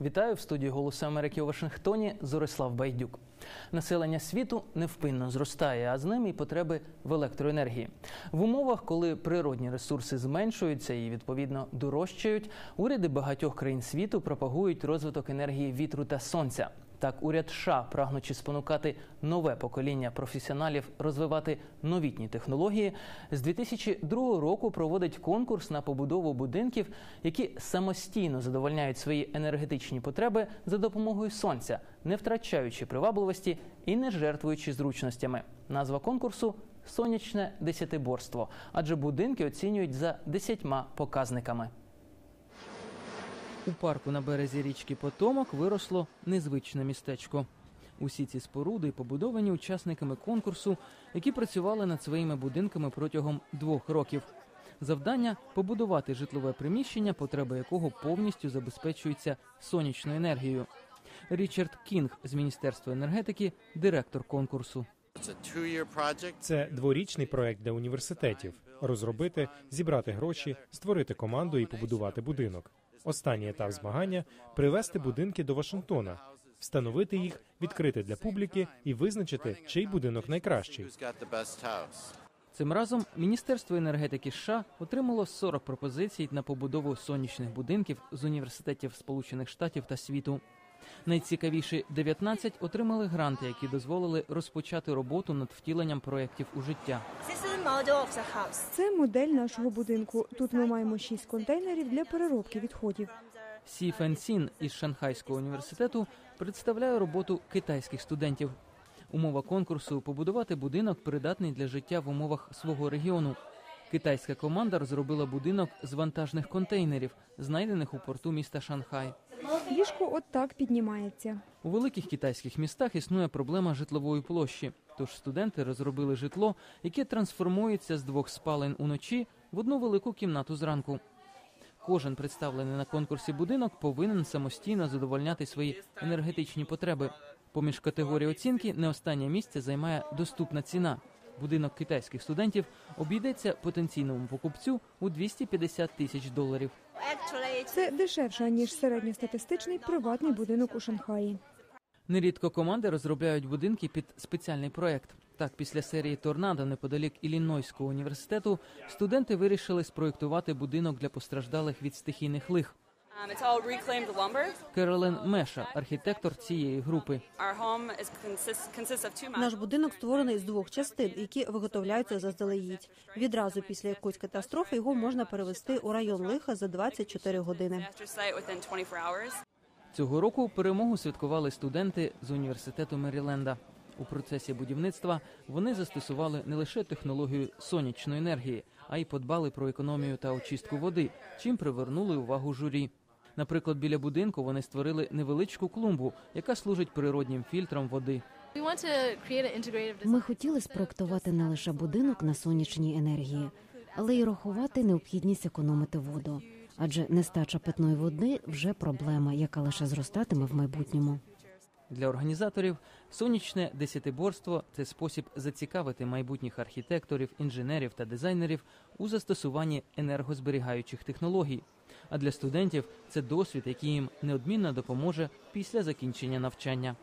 Вітаю в студії Голосу Америки у Вашингтоні. Зорислав Байдюк. Населення світу невпинно зростає, а з ним і потреби в електроенергії. В умовах, коли природні ресурси зменшуються і відповідно дорожчають, уряди багатьох країн світу пропагують розвиток енергії вітру та сонця. Так, уряд США, прагнучи спонукати нове покоління професіоналів розвивати новітні технології, з 2002 року проводить конкурс на побудову будинків, які самостійно задовольняють свої енергетичні потреби за допомогою сонця, не втрачаючи привабливості і не жертвуючи зручностями. Назва конкурсу сонячне десятиборство, адже будинки оцінюють за десятьма показниками. У парку на березі річки Потомок виросло незвичне містечко. Усі ці споруди побудовані учасниками конкурсу, які працювали над своїми будинками протягом двох років. Завдання побудувати житлове приміщення, потреби якого повністю забезпечуються сонячною енергією. Річард Кінг з міністерства енергетики, директор конкурсу. Це дворічний проект для університетів: розробити, зібрати гроші, створити команду і побудувати будинок. Останній етап змагання привести будинки до Вашингтона, встановити їх, відкрити для публіки і визначити, чий будинок найкращий. Цим разом Міністерство енергетики США отримало 40 пропозицій на побудову сонячних будинків з університетів Сполучених Штатів та світу. Найцікавіші 19 отримали гранти, які дозволили розпочати роботу над втіленням проєктів у життя. Це модель нашого будинку. Тут ми маємо шість контейнерів для переробки відходів. Сі Фен Сін із Шанхайського університету представляє роботу китайських студентів. Умова конкурсу побудувати будинок придатний для життя в умовах свого регіону. Китайська команда розробила будинок з вантажних контейнерів, знайдених у порту міста Шанхай. Ліжко от так піднімається. У великих китайських містах існує проблема житлової площі. Тож студенти розробили житло, яке трансформується з двох спалень уночі в одну велику кімнату зранку. Кожен представлений на конкурсі будинок повинен самостійно задовольняти свої енергетичні потреби. Поміж категорій оцінки не останнє місце займає доступна ціна. Будинок китайських студентів обійдеться потенційному покупцю у 250 тисяч доларів. Це дешевше ніж середньостатистичний приватний будинок у Шанхаї. Нерідко команди розробляють будинки під спеціальний проект. Так, після серії торнадо неподалік Іллінойського університету студенти вирішили спроєктувати будинок для постраждалих від стихійних лих. Um. Керолен Меша, архітектор цієї групи. Our home is consists, consists of two Наш будинок створений з двох частин, які виготовляються заздалегідь. Відразу після якоїсь катастрофи його можна перевести у район лиха за 24 години. Disaster site within 24 hours. Цього року перемогу святкували студенти з університету Меріленда. У процесі будівництва вони застосували не лише технологію сонячної енергії, а й подбали про економію та очистку води, чим привернули увагу журі. Наприклад, біля будинку вони створили невеличку клумбу, яка служить природнім фільтром води. Ми хотіли спроектувати не лише будинок на сонячній енергії, але й рахувати необхідність економити воду. Адже нестача питної води вже проблема, яка лише зростатиме в майбутньому. Для організаторів сонячне десятиборство це спосіб зацікавити майбутніх архітекторів, інженерів та дизайнерів у застосуванні енергозберігаючих технологій. А для студентів це досвід, який їм неодмінно допоможе після закінчення навчання.